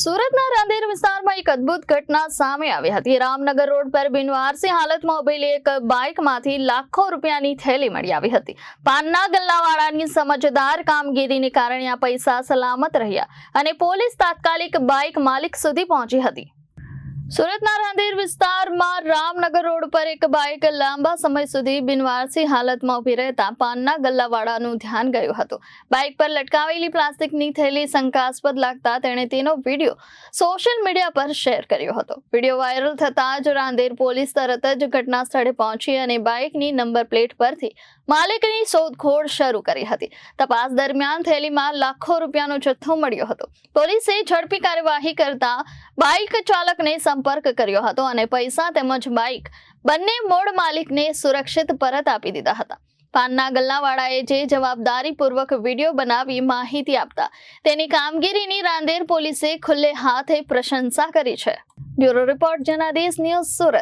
સુરતના રાંદેર વિસ્તારમાં એક અદ્ભુત ઘટના સામે આવી હતી. રામનગર રોડ પર બિનવારસી હાલતમાં ઉભેલી એક બાઇકમાંથી લાખો રૂપિયાની થેલી મળી આવી હતી. પાનના ગલ્લાવાળાની સમજદાર કામગીરીને કારણે આ પૈસા સલામત રહ્યા અને પોલીસ તાત્કાલિક બાઇક માલિક સુધી પહોંચી હતી. સુરતના રાંધેર વિસ્તારમાં રામનગર રોડ પર એક બાઇક લાંબા સમય સુધી બિનવારસી હાલતમાં ઊભી રહેતા પાનના ગલ્લાવાળાનું ધ્યાન ગયું હતું. બાઇક પર લટકાવેલી પ્લાસ્ટિકની થેલી શંકાસ્પદ લાગતા તેણે તેનો વીડિયો સોશિયલ મીડિયા પર શેર કર્યો હતો. વીડિયો વાયરલ થતાં જ રાંધેર પોલીસ તરત જ ઘટના સ્થળે પહોંચી અને બાઇકની નંબર પ્લેટ પરથી માલિકની શોધખોળ શરૂ કરી હતી. તપાસ દરમિયાન થેલીમાં લાખો રૂપિયાનો જથ્થો મળ્યો હતો. પોલીસે ઝડપી કાર્યવાહી કરતા બાઇક ચાલકને સંપર્ક કર્યો હતો અને પૈસા તેમજ બાઇક બંને મૂળ માલિકને સુરક્ષિત પરત આપી દીધા હતા. પાનના ગલ્લાવાળાએ જે જવાબદારીપૂર્વક વીડિયો બનાવી માહિતી આપતા તેની કામગીરીની રાંદેર પોલીસે ખુલ્લે હાથે પ્રશંસા કરી છે. Bureau report, Janadesh news Surat.